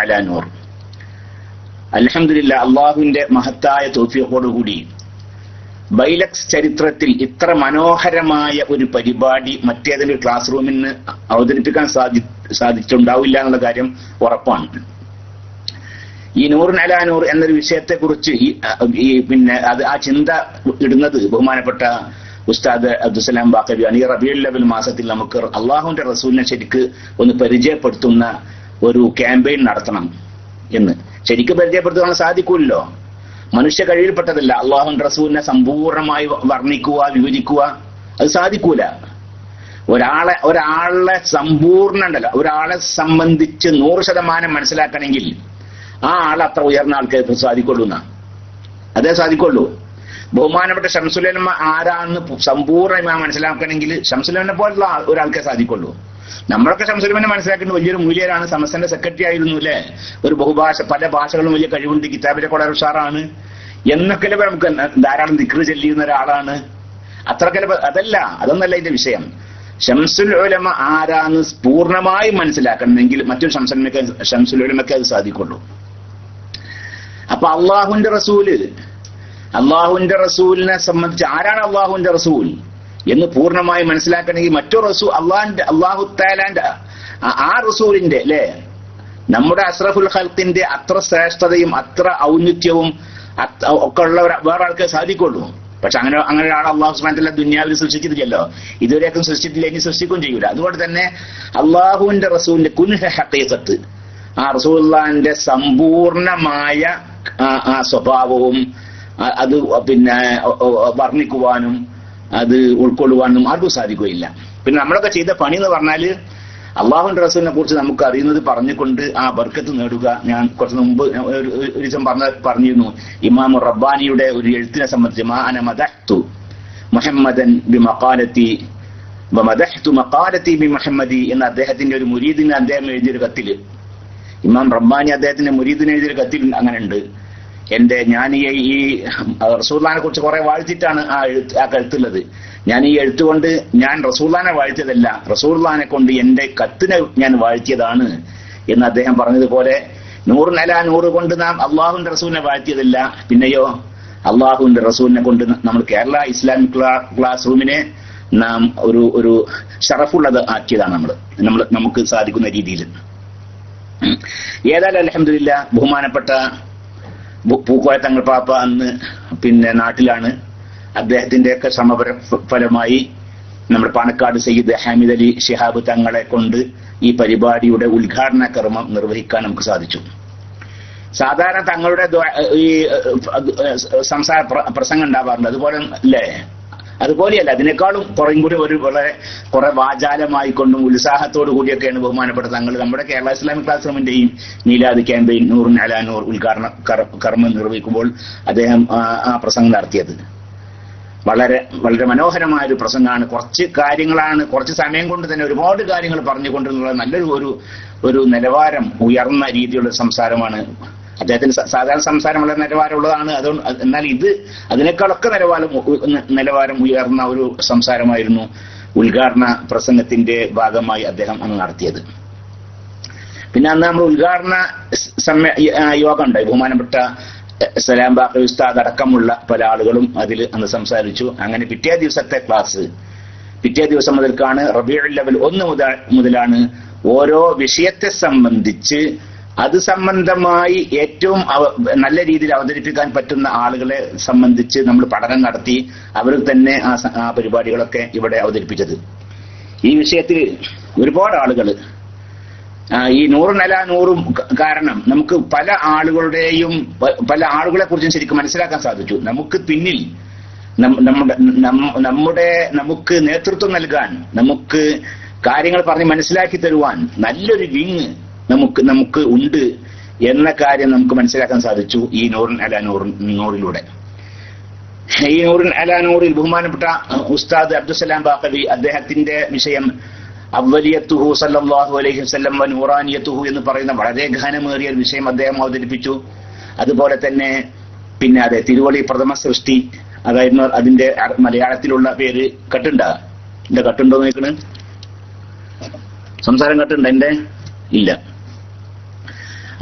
അലാ നൂർ അലഹമില്ല അള്ളാഹുവിന്റെ മഹത്തായ തോഫിയോടുകൂടി ബൈലക്സ് ചരിത്രത്തിൽ ഇത്ര മനോഹരമായ ഒരു പരിപാടി മറ്റേതെങ്കിലും ക്ലാസ് റൂമിന് അവതരിപ്പിക്കാൻ സാധി സാധിച്ചിട്ടുണ്ടാവില്ല എന്നുള്ള കാര്യം ഉറപ്പാണ്. ഈ നൂറിന് അലാ നൂർ എന്നൊരു വിഷയത്തെ കുറിച്ച് ഈ പിന്നെ അത് ആ ചിന്ത ഇടുന്നത് ബഹുമാനപ്പെട്ട ഉസ്താദ് അബ്ദുസലാം ബാക്കബിയാണ് ഈ റബിയുൽ ലെവൽ മാസത്തിൽ നമുക്ക് അള്ളാഹുവിന്റെ റസൂലിനെ ശരിക്ക് ഒന്ന് പരിചയപ്പെടുത്തുന്ന ഒരു ക്യാമ്പയിൻ നടത്തണം എന്ന്. ശരിക്കും പരിചയപ്പെടുത്തുവാൻ സാധിക്കൂല്ലോ? മനുഷ്യ കഴിയിൽപ്പെട്ടതല്ല അള്ളാഹു റസൂലിനെ സമ്പൂർണമായി വർണിക്കുക വിവരിക്കുക അത് സാധിക്കൂല. ഒരാളെ ഒരാളെ സമ്പൂർണ ഉണ്ടല്ലോ. ഒരാളെ സംബന്ധിച്ച് നൂറ് ശതമാനം മനസ്സിലാക്കണമെങ്കിൽ ആ ആൾ അത്ര ഉയർന്ന ആൾക്കാർക്ക് സാധിക്കുള്ളൂ എന്നാ. അതേ സാധിക്കുള്ളൂ. ബഹുമാനപ്പെട്ട ഷംസുലന്മ ആരാന്ന് സമ്പൂർണമായി മനസ്സിലാക്കണമെങ്കിൽ ഷംസുലനെ പോലുള്ള ഒരാൾക്കേ സാധിക്കുള്ളൂ. നമ്മളൊക്കെ ശംസുരമനെ മനസ്സിലാക്കുന്ന വലിയൊരു മൂല്യരാണ്. സമസ്തന്റെ സെക്രട്ടറി ആയിരുന്നു അല്ലേ? ഒരു ബഹുഭാഷ പല ഭാഷകളും വലിയ കഴിവുണ്ട്. കിതാബിലെ വളരെ ഉഷാറാണ്. എന്നൊക്കെ നമുക്ക് ധാരാളം ദിക്റ് ചെല്ലിയുന്ന ഒരാളാണ്. അത്രക്കല്ല അതല്ല അതൊന്നല്ല ഇതിന്റെ വിഷയം. ഷംസുൽ ഉലമ ആരാന്ന് പൂർണമായി മനസ്സിലാക്കണമെങ്കിൽ മറ്റൊരു ഷംസുലമക്ക് ഷംസുൽ ഉലമയ്ക്ക് അത് സാധിക്കുള്ളൂ. അപ്പൊ അള്ളാഹുന്റെ റസൂൽ അള്ളാഹുന്റെ റസൂലിനെ സംബന്ധിച്ച് ആരാണ് അള്ളാഹുന്റെ റസൂൽ? എന്ന് പൂർണമായി മനസ്സിലാക്കണമെങ്കിൽ മറ്റൊരു റസൂ അള്ളാഹിന്റെ അള്ളാഹു താലാന്റെ ആ- റസൂലിന്റെ അല്ലേ നമ്മുടെ അസ്രഫുൽ ഖൽത്തിന്റെ അത്ര ശ്രേഷ്ഠതയും അത്ര ഔന്നിത്യവും ഒക്കെ ഉള്ള ഒരു- വേറെ ആൾക്കെ സാധിക്കുള്ളൂ. പക്ഷെ അങ്ങനെ അങ്ങനെ ഒരാൾ അള്ളാഹു സുബ്ഹാനഹു ദുന്യാവിൽ സൃഷ്ടിച്ചിട്ടില്ലല്ലോ. ഇതുവരെയൊക്കെ സൃഷ്ടിച്ചിട്ടില്ല ഇനി സൃഷ്ടിക്കുകയും ചെയ്യൂല. അതുകൊണ്ട് തന്നെ അള്ളാഹുവിന്റെ റസൂലിന്റെ കുൻഹ ഹക്കീസത്ത് ആ റസൂല്ലാന്റെ സമ്പൂർണമായ സ്വഭാവവും അത് പിന്നെ വർണിക്കുവാനും അത് ഉൾക്കൊള്ളുവാനും ആർക്കും സാധിക്കുകയില്ല. പിന്നെ നമ്മളൊക്കെ ചെയ്ത പണി എന്ന് പറഞ്ഞാൽ അള്ളാഹുന്റെ റസൂലിനെ കുറിച്ച് നമുക്ക് അറിയുന്നത് പറഞ്ഞുകൊണ്ട് ആ ബർക്കത്ത് നേടുക. ഞാൻ കുറച്ച് മുമ്പ് ഒരു ദിവസം പറഞ്ഞ പറഞ്ഞിരുന്നു ഇമാം റബ്ബാനിയുടെ ഒരു എഴുത്തിനെ സംബന്ധിച്ച് മാ അന മുഹമ്മദൻ ബി മക്കാലത്തി മദഹ്തു മക്കാലത്തി ബി മുഹമ്മദി എന്ന അദ്ദേഹത്തിന്റെ ഒരു മുരീദിന് അദ്ദേഹം എഴുതിയൊരു കത്തിൽ ഇമാം റബ്ബാനി അദ്ദേഹത്തിന്റെ മുരീദിന് എഴുതിയൊരു കത്തിൽ അങ്ങനെ ഉണ്ട് എന്റെ ഞാൻ ഈ ഈ റസൂല്ലാനെ കുറിച്ച് കുറെ വാഴ്ത്തിട്ടാണ് ആ എഴുത്ത് ആ കഴുത്തുള്ളത് ഞാൻ ഈ എഴുത്തുകൊണ്ട് ഞാൻ റസൂല്ലാനെ വാഴ്ത്തിയതല്ല റസൂല്ലാനെ കൊണ്ട് എന്റെ കത്തിനെ ഞാൻ വാഴ്ത്തിയതാണ് എന്ന് അദ്ദേഹം പറഞ്ഞതുപോലെ നൂറിനല നൂറ് കൊണ്ട് നാം അള്ളാഹുവിന്റെ റസൂലിനെ വാഴ്ത്തിയതല്ല പിന്നെയോ അള്ളാഹുവിന്റെ റസൂലിനെ കൊണ്ട് നമ്മൾ കേരള ഇസ്ലാമിക് ക്ലാ- ക്ലാസ് റൂമിനെ നാം ഒരു ഒരു ഷറഫുള്ളത് ആക്കിയതാണ് നമ്മൾ നമ്മൾ നമുക്ക് സാധിക്കുന്ന രീതിയിൽ. ഏതായാലും അലഹമില്ല ബഹുമാനപ്പെട്ട പൂക്കോയ തങ്ങൾ പാപ്പ അന്ന് പിന്നെ നാട്ടിലാണ്. അദ്ദേഹത്തിന്റെയൊക്കെ സമപര ഫലമായി നമ്മുടെ പാണക്കാട് സയ്യിദ് ഹാമിദ് അലി ഷിഹാബ് തങ്ങളെ കൊണ്ട് ഈ പരിപാടിയുടെ ഉദ്ഘാടന കർമ്മം നിർവഹിക്കാൻ നമുക്ക് സാധിച്ചു. സാധാരണ തങ്ങളുടെ ഈ സംസാര പ്ര- പ്രസംഗം ഉണ്ടാവാറുണ്ട്. അതുപോലെ അല്ലേ? അതുപോലെയല്ല അതിനേക്കാളും കുറേ കൂടി ഒരു വളരെ കുറെ വാചാലമായിക്കൊണ്ടും ഉത്സാഹത്തോടു കൂടിയൊക്കെയാണ് ബഹുമാനപ്പെട്ട തങ്ങൾ നമ്മുടെ കേരള ഇസ്ലാമിക് ക്ലാസ് റൂമിന്റെയും നീലാദ് ക്യാമ്പയിൻ നൂറിൻ അലാനൂർ ഉദ്ഘാടന കർ- കർമ്മം നിർവഹിക്കുമ്പോൾ അദ്ദേഹം ആ പ്രസംഗം നടത്തിയത്. വളരെ വളരെ മനോഹരമായ ഒരു പ്രസംഗമാണ്. കുറച്ച് കാര്യങ്ങളാണ് കുറച്ച് സമയം കൊണ്ട് തന്നെ ഒരുപാട് കാര്യങ്ങൾ പറഞ്ഞുകൊണ്ടുള്ള നല്ലൊരു ഒരു ഒരു നിലവാരം ഉയർന്ന രീതിയിലുള്ള സംസാരമാണ് അദ്ദേഹത്തിന് സാധാരണ സംസാരം വളരെ നിലവാരമുള്ളതാണ്. അതുകൊണ്ട് അത് എന്നാൽ ഇത് അതിനേക്കാളൊക്കെ നിലവാരം നിലവാരം ഉയർന്ന ഒരു സംസാരമായിരുന്നു ഉദ്ഘാടന പ്രസംഗത്തിന്റെ ഭാഗമായി അദ്ദേഹം അന്ന് നടത്തിയത്. പിന്നെ അന്ന് നമ്മൾ ഉദ്ഘാടന സമ്മേ യോഗം ഉണ്ടായി. ബഹുമാനപ്പെട്ട സലാം ബാക്കി ഉസ്താദ് അടക്കമുള്ള പല ആളുകളും അതിൽ അന്ന് സംസാരിച്ചു. അങ്ങനെ പിറ്റേ ദിവസത്തെ ക്ലാസ് പിറ്റേ ദിവസം മുതൽക്കാണ് റബിയുൽ ലെവൽ ഒന്ന് മുതൽ മുതലാണ് ഓരോ വിഷയത്തെ സംബന്ധിച്ച് അത് സംബന്ധമായി ഏറ്റവും നല്ല രീതിയിൽ അവതരിപ്പിക്കാൻ പറ്റുന്ന ആളുകളെ സംബന്ധിച്ച് നമ്മൾ പഠനം നടത്തി അവർ തന്നെ ആ പരിപാടികളൊക്കെ ഇവിടെ അവതരിപ്പിച്ചത്. ഈ വിഷയത്തിൽ ഒരുപാട് ആളുകൾ ഈ നൂറ് നില നൂറും കാരണം നമുക്ക് പല ആളുകളുടെയും പല ആളുകളെ കുറിച്ചും ശരിക്കും മനസ്സിലാക്കാൻ സാധിച്ചു. നമുക്ക് പിന്നിൽ നമ്മുടെ നമ്മുടെ നമുക്ക് നേതൃത്വം നൽകാൻ നമുക്ക് കാര്യങ്ങൾ പറഞ്ഞ് മനസ്സിലാക്കി തരുവാൻ നല്ലൊരു വിങ് നമുക്ക് നമുക്ക് ഉണ്ട് എന്ന കാര്യം നമുക്ക് മനസ്സിലാക്കാൻ സാധിച്ചു ഈ നൂറിൻ അല നൂറ് നൂറിലൂടെ. ഈ നൂറിൻ അല നൂറിൽ ബഹുമാനപ്പെട്ട ഉസ്താദ് അബ്ദുസലാം ബാക്കവി അദ്ദേഹത്തിന്റെ വിഷയം അവലിയത്തുഹു സല്ലല്ലാഹു അലൈഹി വസല്ലം വൻ ഊറാനിയത്തുഹു എന്ന് പറയുന്ന വളരെ ഗഹനമേറിയ ഒരു വിഷയം അദ്ദേഹം അവതരിപ്പിച്ചു. അതുപോലെ തന്നെ പിന്നെ അതെ തിരുവള്ളി പ്രഥമ സൃഷ്ടി അതായിരുന്നു അതിന്റെ മലയാളത്തിലുള്ള പേര് കട്ടുണ്ട. എന്റെ കട്ടുണ്ടോ നോക്കണ് സംസാരം കട്ടുണ്ട് എന്റെ ഇല്ല.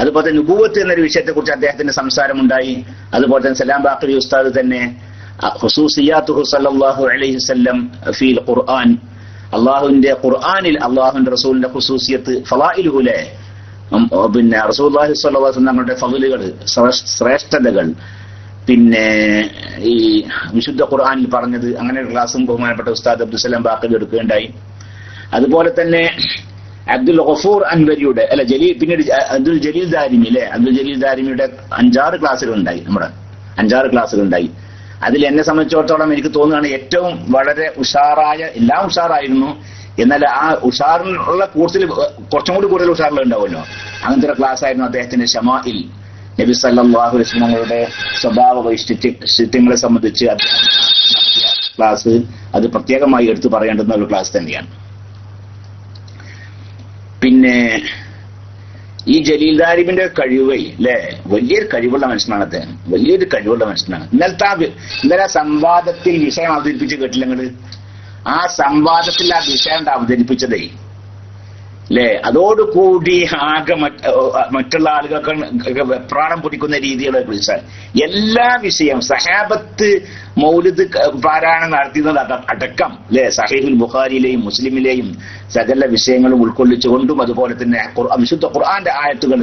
അതുപോലെ തന്നെ നുബൂവത്ത് എന്നൊരു വിഷയത്തെ കുറിച്ച് അദ്ദേഹത്തിന്റെ സംസാരമുണ്ടായി. അതുപോലെ തന്നെ സലാം ബാഖലി ഉസ്താദ് തന്നെ അലൈഹി ഖുർആൻ. അള്ളാഹുവിന്റെ ഖുർആാനിൽ അള്ളാഹുവിന്റെ റസൂലിന്റെ ഖുസൂസിയത്ത് ഫലായിലുഹുലെ പിന്നെ റസൂല്ലാഹി സ്വല്ലാസ് തങ്ങളുടെ ഫലുകൾ ശ്രേഷ്ഠതകൾ. പിന്നെ ഈ വിശുദ്ധ ഖുർആാനിൽ പറഞ്ഞത് അങ്ങനെ ഒരു ക്ലാസ്സും ബഹുമാനപ്പെട്ട ഉസ്താദ് അബ്ദുസലാം ബാക്കി എടുക്കുകയുണ്ടായി. അതുപോലെ തന്നെ അബ്ദുൽ ഗഫൂർ അൻവരിയുടെ അല്ല ജലീൽ പിന്നീട് അബ്ദുൽ ജലീൽ ദാരിമി അല്ലെ? അബ്ദുൽ ജലീൽ ദാരിമിയുടെ അഞ്ചാറ് ക്ലാസ്സുകൾ ഉണ്ടായി നമ്മുടെ അഞ്ചാറ് ക്ലാസ്സുകൾ ഉണ്ടായി അതിൽ എന്നെ സംബന്ധിച്ചിടത്തോളം എനിക്ക് തോന്നുകയാണ് ഏറ്റവും വളരെ ഉഷാറായ എല്ലാം ഉഷാറായിരുന്നു. എന്നാൽ ആ ഉഷാറിനുള്ള കൂടുതൽ കുറച്ചും കൂടി കൂടുതൽ ഉഷാറുകൾ ഉണ്ടാവുമല്ലോ. അങ്ങനത്തെ ഒരു ക്ലാസ് ആയിരുന്നു അദ്ദേഹത്തിന്റെ ഷമാഇൽ. നബി സല്ലാഹു വസ്ലങ്ങളുടെ സ്വഭാവ വൈശിഷ്ട്യങ്ങളെ സംബന്ധിച്ച് ക്ലാസ് അത് പ്രത്യേകമായി എടുത്തു പറയേണ്ടുന്ന ഒരു ക്ലാസ് തന്നെയാണ്. പിന്നെ ഈ ജലീൽ ദാരിബിന്റെ കഴിവേ അല്ലെ വലിയൊരു കഴിവുള്ള മനുഷ്യനാണ് അദ്ദേഹം. വലിയൊരു കഴിവുള്ള മനുഷ്യനാണ്. ഇന്നലത്തെ ആ ഇന്നലെ സംവാദത്തിൽ വിഷയം അവതരിപ്പിച്ച് കേട്ടില്ല നിങ്ങൾ? ആ സംവാദത്തിൽ ആ വിഷയം അവതരിപ്പിച്ചതേ അല്ലേ അതോടുകൂടി ആകെ മറ്റുള്ള ആളുകൾക്ക് പ്രാണം പൊടിക്കുന്ന രീതികളെ വിളിച്ചാൽ എല്ലാ വിഷയം സഹാബത്ത് മൗലിദ് പാരായണം നടത്തിയത് അടക്കം അല്ലെ സഹീഫുൽ ബുഖാരിയിലെയും മുസ്ലിമിലെയും സകല വിഷയങ്ങളും ഉൾക്കൊള്ളിച്ചുകൊണ്ടും അതുപോലെ തന്നെ വിശുദ്ധ ഖുർആന്റെ ആയത്തുകൾ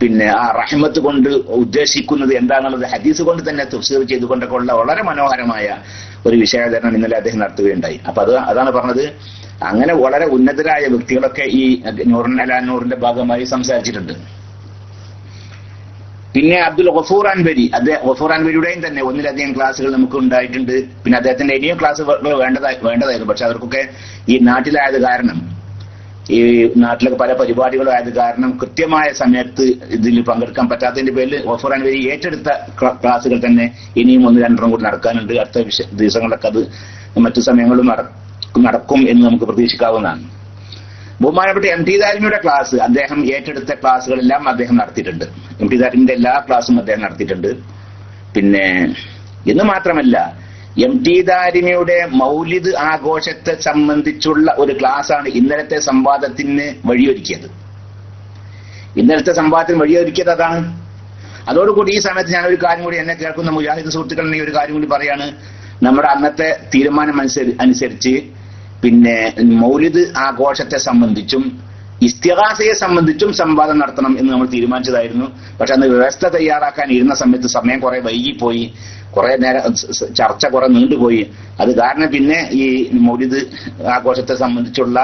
പിന്നെ ആ റഹ്മത്ത് കൊണ്ട് ഉദ്ദേശിക്കുന്നത് എന്താണെന്നുള്ളത് ഹദീസ് കൊണ്ട് തന്നെ തഫ്സീർ ചെയ്തുകൊണ്ടൊക്കെ ഉള്ള വളരെ മനോഹരമായ ഒരു വിഷയാചരണം ഇന്നലെ അദ്ദേഹം നടത്തുകയുണ്ടായി. അപ്പൊ അത് അതാണ് പറഞ്ഞത് അങ്ങനെ വളരെ ഉന്നതരായ വ്യക്തികളൊക്കെ ഈ നൂറിൻ അലാനൂറിന്റെ ഭാഗമായി സംസാരിച്ചിട്ടുണ്ട്. പിന്നെ അബ്ദുൽ ഗഫൂർ അൻവരി അദ്ദേഹം ഗഫൂർ അൻവരിയുടെയും തന്നെ ഒന്നിലധികം ക്ലാസ്സുകൾ നമുക്ക് ഉണ്ടായിട്ടുണ്ട്. പിന്നെ അദ്ദേഹത്തിന്റെ ഇനിയും ക്ലാസ് വേണ്ടതായി വേണ്ടതായിരുന്നു. പക്ഷെ അവർക്കൊക്കെ ഈ നാട്ടിലായത് കാരണം ഈ നാട്ടിലൊക്കെ പല പരിപാടികളും ആയത് കാരണം കൃത്യമായ സമയത്ത് ഇതിൽ പങ്കെടുക്കാൻ പറ്റാത്തതിന്റെ പേരിൽ ഗഫൂർ അൻവരി ഏറ്റെടുത്ത ക്ലാസ്സുകൾ തന്നെ ഇനിയും ഒന്ന് രണ്ടെണ്ണം കൂടി നടക്കാനുണ്ട്. അടുത്ത ദിവസങ്ങളിലൊക്കെ അത് മറ്റു സമയങ്ങളും എന്ന് നമുക്ക് പ്രതീക്ഷിക്കാവുന്നതാണ്. ബഹുമാനപ്പെട്ട എം ടി ദാരിമിയുടെ ക്ലാസ് അദ്ദേഹം ഏറ്റെടുത്ത ക്ലാസ്സുകളെല്ലാം അദ്ദേഹം നടത്തിയിട്ടുണ്ട്. എം ടി ദാരിമിന്റെ എല്ലാ ക്ലാസ്സും അദ്ദേഹം നടത്തിയിട്ടുണ്ട്. പിന്നെ എന്ന് മാത്രമല്ല എം ടി ദാരിമിയുടെ മൗലിദ് ആഘോഷത്തെ സംബന്ധിച്ചുള്ള ഒരു ക്ലാസ്സാണ് ഇന്നലത്തെ സംവാദത്തിന് വഴിയൊരുക്കിയത്. ഇന്നലത്തെ സംവാദത്തിന് വഴിയൊരുക്കിയത് അതാണ്. അതോടുകൂടി ഈ സമയത്ത് ഞാൻ ഒരു കാര്യം കൂടി എന്നെ കേൾക്കുന്ന മുജാഹിദ് സുഹൃത്തുക്കളിൽ ഒരു കാര്യം കൂടി പറയാണ്. നമ്മുടെ അന്നത്തെ തീരുമാനം അനുസരിച്ച് പിന്നെ മൗലിദ് ആഘോഷത്തെ സംബന്ധിച്ചും ഇസ്തിഹാസയെ സംബന്ധിച്ചും സംവാദം നടത്തണം എന്ന് നമ്മൾ തീരുമാനിച്ചതായിരുന്നു. പക്ഷെ അന്ന് വ്യവസ്ഥ തയ്യാറാക്കാൻ ഇരുന്ന സമയത്ത് സമയം കുറെ വൈകിപ്പോയി. കുറെ നേരം ചർച്ച കുറെ നീണ്ടുപോയി. അത് കാരണം പിന്നെ ഈ മൗലിദ് ആഘോഷത്തെ സംബന്ധിച്ചുള്ള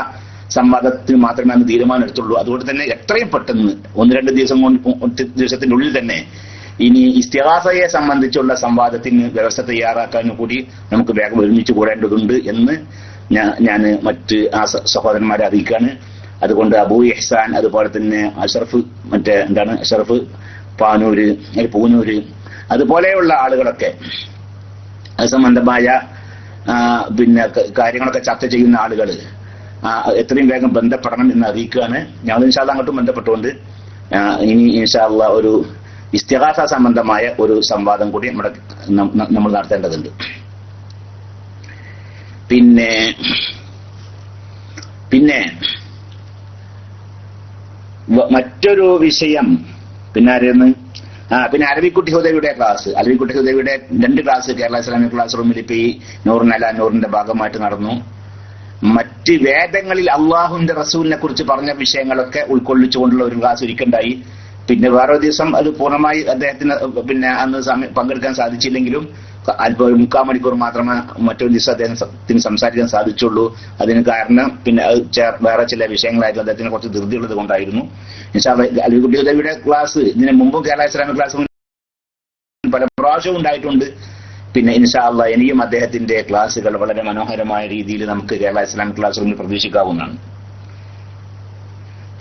സംവാദത്തിന് മാത്രമേ അന്ന് തീരുമാനം എടുത്തുള്ളൂ. അതുകൊണ്ട് തന്നെ എത്രയും പെട്ടെന്ന് ഒന്ന് രണ്ട് ദിവസം കൊണ്ട് ദിവസത്തിന്റെ ഉള്ളിൽ തന്നെ ഇനി ഇസ്തിഹാസയെ സംബന്ധിച്ചുള്ള സംവാദത്തിന് വ്യവസ്ഥ തയ്യാറാക്കാനും കൂടി നമുക്ക് വേഗം ഒരുമിച്ച് കൂടേണ്ടതുണ്ട് എന്ന് ഞാൻ മറ്റ് ആ സഹോദരന്മാരെ അറിയിക്കുകയാണ് അതുകൊണ്ട് അബൂ ഇഹ്സാൻ അതുപോലെ തന്നെ അഷറഫ് മറ്റേ എന്താണ് അഷറഫ് പാനൂര് പൂനൂര് അതുപോലെയുള്ള ആളുകളൊക്കെ അത് സംബന്ധമായ പിന്നെ കാര്യങ്ങളൊക്കെ ചർച്ച ചെയ്യുന്ന ആളുകൾ എത്രയും വേഗം ബന്ധപ്പെടണം എന്ന് അറിയിക്കുകയാണ്. ഞങ്ങൾ ഇൻഷാല്ല അങ്ങോട്ടും ബന്ധപ്പെട്ടുകൊണ്ട് ഇനി ഇൻഷാല്ല ഒരു ഇസ്തിഹാസ സംബന്ധമായ ഒരു സംവാദം കൂടി നമ്മുടെ നമ്മൾ നടത്തേണ്ടതുണ്ട്. പിന്നെ പിന്നെ മറ്റൊരു വിഷയം. പിന്നെ ആരെന്ന് ആ പിന്നെ അരവിക്കുട്ടി ഹുദവിയുടെ ക്ലാസ്. അരവിക്കുട്ടി ഹുദവിയുടെ രണ്ട് ക്ലാസ് കേരള ഇസ്ലാമിക് ക്ലാസ് റൂമിൽ ഇപ്പൊ ഈ നൂറിനല്ല നൂറിന്റെ ഭാഗമായിട്ട് നടന്നു. മറ്റ് വേദങ്ങളിൽ അള്ളാഹുവിന്റെ റസൂലിനെ കുറിച്ച് പറഞ്ഞ വിഷയങ്ങളൊക്കെ ഉൾക്കൊള്ളിച്ചുകൊണ്ടുള്ള ഒരു ക്ലാസ് ഒരുക്കുണ്ടായി പിന്നെ വേറെ ദിവസം അത് പൂർണമായി അദ്ദേഹത്തിന് പിന്നെ അന്ന് പങ്കെടുക്കാൻ സാധിച്ചില്ലെങ്കിലും അല്പം ഒരു മുക്കാൽ മണിക്കൂർ മാത്രമേ മറ്റൊരു ദിവസം അദ്ദേഹത്തിന് സംസാരിക്കാൻ സാധിച്ചുള്ളൂ. അതിന് കാരണം പിന്നെ വേറെ ചില വിഷയങ്ങളായിരുന്നു. അദ്ദേഹത്തിന് കുറച്ച് ധൃതിയുള്ളത് കൊണ്ടായിരുന്നു. അലികുട്ടി ഉദവിയുടെ ക്ലാസ് ഇതിന് മുമ്പും കേരള ഇസ്ലാമിക് ക്ലാസ് പല പ്രാവശ്യവും ഉണ്ടായിട്ടുണ്ട്. പിന്നെ ഇൻഷാല്ല ഇനിയും അദ്ദേഹത്തിന്റെ ക്ലാസ്സുകൾ വളരെ മനോഹരമായ രീതിയിൽ നമുക്ക് കേരള ഇസ്ലാമിക് ക്ലാസ് റൂമിൽ പ്രതീക്ഷിക്കാവുന്നതാണ്.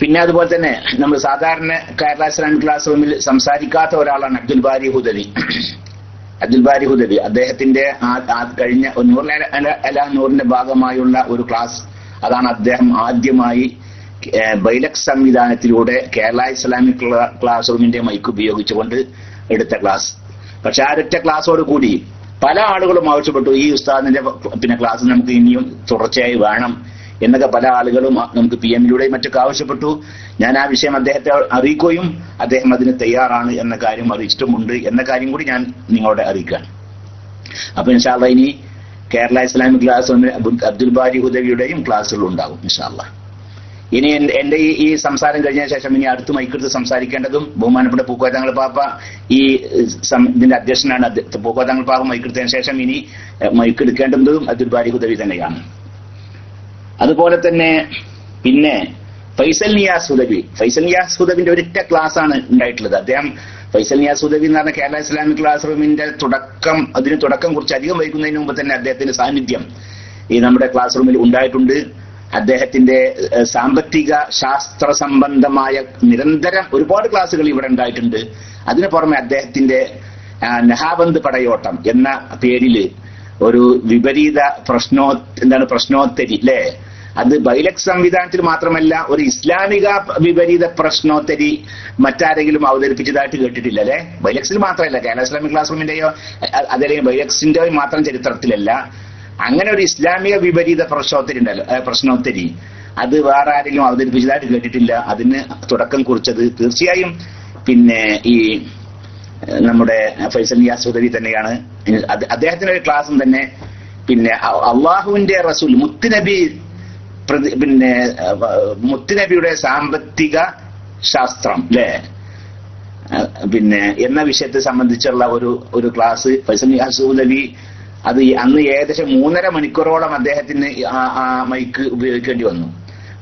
പിന്നെ അതുപോലെ തന്നെ നമ്മൾ സാധാരണ കേരള ഇസ്ലാമിക് ക്ലാസ് റൂമിൽ സംസാരിക്കാത്ത ഒരാളാണ് അബ്ദുൽ ബാരി ഹുദവി അബ്ദുൽ ബാരി ഹുദവി അദ്ദേഹത്തിന്റെ കഴിഞ്ഞ നൂറിനെ അല നൂറിന്റെ ഭാഗമായുള്ള ഒരു ക്ലാസ് അതാണ് അദ്ദേഹം ആദ്യമായി ബൈലക് സംവിധാനത്തിലൂടെ കേരള ഇസ്ലാമിക് ക്ലാസ് റൂമിന്റെ മൈക്ക് ഉപയോഗിച്ചുകൊണ്ട് എടുത്ത ക്ലാസ്. പക്ഷെ ആ ഒറ്റ ക്ലാസ്സോട് കൂടി പല ആളുകളും ആവശ്യപ്പെട്ടു ഈ ഉസ്താദിന്റെ പിന്നെ ക്ലാസ് നമുക്ക് ഇനിയും തുടർച്ചയായി വേണം. എന്നൊക്കെ പല ആളുകളും നമുക്ക് പി എമ്മിലൂടെയും മറ്റൊക്കെ ആവശ്യപ്പെട്ടു. ഞാൻ ആ വിഷയം അദ്ദേഹത്തെ അറിയിക്കുകയും അദ്ദേഹം അതിന് തയ്യാറാണ് എന്ന കാര്യം അറിയിച്ചിട്ടുമുണ്ട് എന്ന കാര്യം കൂടി ഞാൻ നിങ്ങളോട് അറിയിക്കുകയാണ്. അപ്പൊ ഇൻഷാല്ല ഇനി കേരള ഇസ്ലാമിക് ക്ലാസ് അബ്ദുൽ ബാരി ഹുദവിയുടെയും ക്ലാസ്സുകൾ ഉണ്ടാകും ഇൻഷാല്ല ഇനി എന്റെ ഈ ഈ സംസാരം കഴിഞ്ഞ ശേഷം ഇനി അടുത്ത് മൈക്കെടുത്ത് സംസാരിക്കേണ്ടതും ബഹുമാനപ്പെട്ട പൂക്കോത്തങ്ങൾ പാപ്പ ഈ ഇതിന്റെ അധ്യക്ഷനാണ് അധ്യ- പൂക്കോത്തങ്ങൾ പാപ്പ മൈക്കെടുത്തതിന് ശേഷം ഇനി മൈക്കെടുക്കേണ്ടതും അബ്ദുൽ ബാരി ഹുദവി തന്നെയാണ്. അതുപോലെ തന്നെ പിന്നെ ഫൈസൽ നിയാസ് ഹുദവി ഫൈസൽ നിയാസ് ഹുദവിന്റെ ഒരിറ്റ ക്ലാസ് ആണ് ഉണ്ടായിട്ടുള്ളത്. അദ്ദേഹം ഫൈസൽ നിയാസ് ഹുദവി എന്ന് പറഞ്ഞ കേരള ഇസ്ലാമിക് ക്ലാസ് റൂമിന്റെ തുടക്കം അതിന് തുടക്കം കുറിച്ച് അധികം വൈകുന്നതിന് മുമ്പ് തന്നെ അദ്ദേഹത്തിന്റെ സാന്നിധ്യം ഈ നമ്മുടെ ക്ലാസ് റൂമിൽ ഉണ്ടായിട്ടുണ്ട്. അദ്ദേഹത്തിന്റെ സാമ്പത്തിക ശാസ്ത്ര സംബന്ധമായ നിരന്തരം ഒരുപാട് ക്ലാസ്സുകൾ ഇവിടെ ഉണ്ടായിട്ടുണ്ട്. അതിനു പുറമെ അദ്ദേഹത്തിന്റെ നഹാബന്ദ് പടയോട്ടം എന്ന പേരിൽ ഒരു വിപരീത പ്രശ്നോ എന്താണ് പ്രശ്നോത്തരി അല്ലേ അത് ബൈലക് സംവിധാനത്തിൽ മാത്രമല്ല ഒരു ഇസ്ലാമിക വിപരീത പ്രശ്നോത്തരി മറ്റാരെങ്കിലും അവതരിപ്പിച്ചതായിട്ട് കേട്ടിട്ടില്ല അല്ലെ? ബൈലക്സിൽ മാത്രമല്ല കേരള ഇസ്ലാമിക് ക്ലാസ് റൂമിന്റെയോ അതല്ലെങ്കിൽ ബൈലക്സിന്റെയോ മാത്രം ചരിത്രത്തിലല്ല അങ്ങനെ ഒരു ഇസ്ലാമിക വിപരീത പ്രശ്നോത്തരി ഉണ്ടല്ലോ പ്രശ്നോത്തരി. അത് വേറെ ആരെങ്കിലും അവതരിപ്പിച്ചതായിട്ട് കേട്ടിട്ടില്ല അതിന് തുടക്കം കുറിച്ചത് തീർച്ചയായും പിന്നെ ഈ നമ്മുടെ ഫൈസൽ നിയാസ് ഉദവി തന്നെയാണ്. അദ്ദേഹത്തിന്റെ ഒരു ക്ലാസ്സും തന്നെ പിന്നെ അള്ളാഹുവിന്റെ റസൂൽ മുത്തുനബി പിന്നെ മുത്തുനബിയുടെ സാമ്പത്തിക ശാസ്ത്രം അല്ലേ പിന്നെ എന്ന വിഷയത്തെ സംബന്ധിച്ചുള്ള ഒരു ഒരു ക്ലാസ് ഫൈസൽ ഉദവി അത് അന്ന് ഏകദേശം മൂന്നര മണിക്കൂറോളം അദ്ദേഹത്തിന് ആ മൈക്ക് ഉപയോഗിക്കേണ്ടി വന്നു.